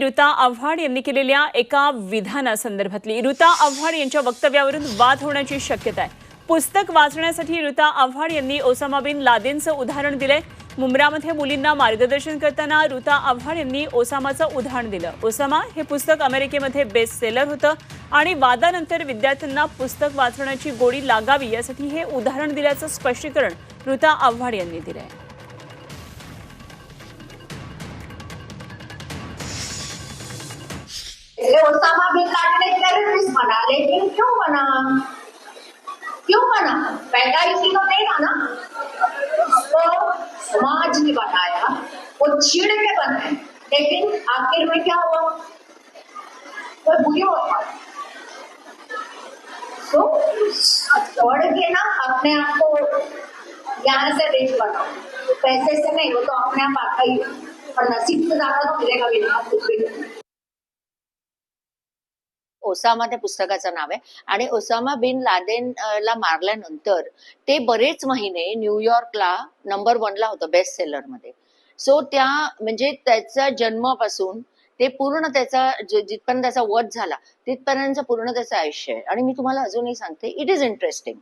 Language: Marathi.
ऋता आव्हाड यांनी केलेल्या एका विधानासंदर्भातली. ऋता आव्हाड यांच्या वक्तव्यावरून वाद होण्याची शक्यता आहे. पुस्तक वाचण्यासाठी ऋता आव्हाड यांनी ओसामा बिन लादेनचं उदाहरण दिलंय. मुंब्रामध्ये मुलींना मार्गदर्शन करताना ऋता आव्हाड यांनी ओसामाचं उदाहरण दिलं. ओसामा हे पुस्तक अमेरिकेमध्ये बेस्ट सेलर होतं आणि वादानंतर विद्यार्थ्यांना पुस्तक वाचण्याची गोडी लागावी यासाठी हे उदाहरण दिल्याचं स्पष्टीकरण ऋता आव्हाड यांनी दिलं आहे इसलिए ओसामा बिन लादेन एक टेररिस्ट बना, लेकिन क्यों बना? क्यों बना? पैदा इसी को नहीं था ना? उसको समाज ने बनाया वो चिड़ के बनाए लेकिन आखिर में क्या हुआ? वो बुरी होता तो दौड़ के ना अपने आप को ज्ञान से रिच बनाओ पैसे से नहीं, वो तो अपने आप आता ही है। और नसीब से ज़्यादा तो मिलेगा भी ना, कुछ भी। नहीं ओसामा त्या पुस्तकाचं नाव आहे. आणि ओसामा बिन लादेन ला मारल्यानंतर ते बरेच महिने न्यूयॉर्कला नंबर वनला होतं बेस्ट सेलरमध्ये. सो त्या म्हणजे त्याचा जन्मापासून ते पूर्ण त्याचा जिथपर्यंत त्याचा वध झाला तिथपर्यंत पूर्ण त्याचं आयुष्य आहे. आणि मी तुम्हाला अजूनही सांगते इट इज इंटरेस्टिंग